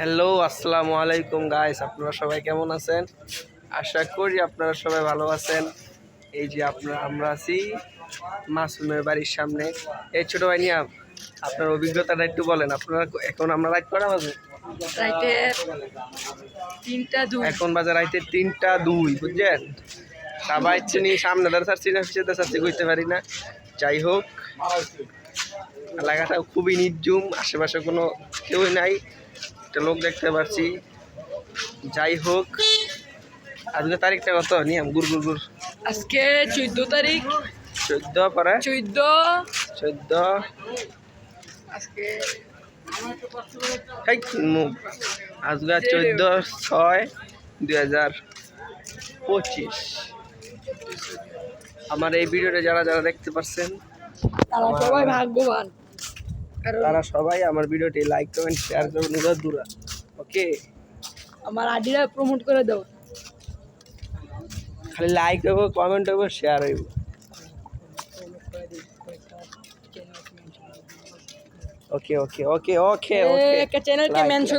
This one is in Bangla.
হ্যালো আসসালামু আলাইকুম গাইস আপনারা সবাই কেমন আছেন? আশা করি আপনারা সবাই ভালো আছেন। এই যে আপনারা আমরা আছি মাসুমের বাড়ির সামনে। এই ছোট ভাই নিয়ে আপনার অভিজ্ঞতাটা একটু বলেন আপনারা এখন আমরা রাইড করা বাজে? রাইতে তিনটা দুই। এখন বাজে রাইতে তিনটা দুই বুঝছেন? সবাই চিনি সামনে দাঁড়া ছাড়ছি না পিছিয়ে ছাড়ছি বুঝতে পারি না। যাই হোক এলাকাটা খুবই নির্জুম আশেপাশে কোনো কেউই নাই। একটা লোক দেখতে পাচ্ছি যাই হোক আজকে তারিখটা কত? নিয়ম গুর গুর গুর আজকে চোদ্দ তারিখ। চোদ্দ পরে? চোদ্দ। চোদ্দ। আজকে আজকে চোদ্দ ছয় দুই হাজার পঁচিশ। আমার এই ভিডিওটা যারা যারা দেখতে পাচ্ছেন তারা সবাই ভাগ্যবান। তারা সবাই আমার ভিডিওটি লাইক কমেন্ট শেয়ার করবেন উদর দূরা। ওকে আমার আইডিটা প্রমোট করে দাও। খালি লাইক হইব কমেন্ট হইব শেয়ার হইব ওকে ওকে ওকে ওকে ওকে চ্যানেলকে মেনশন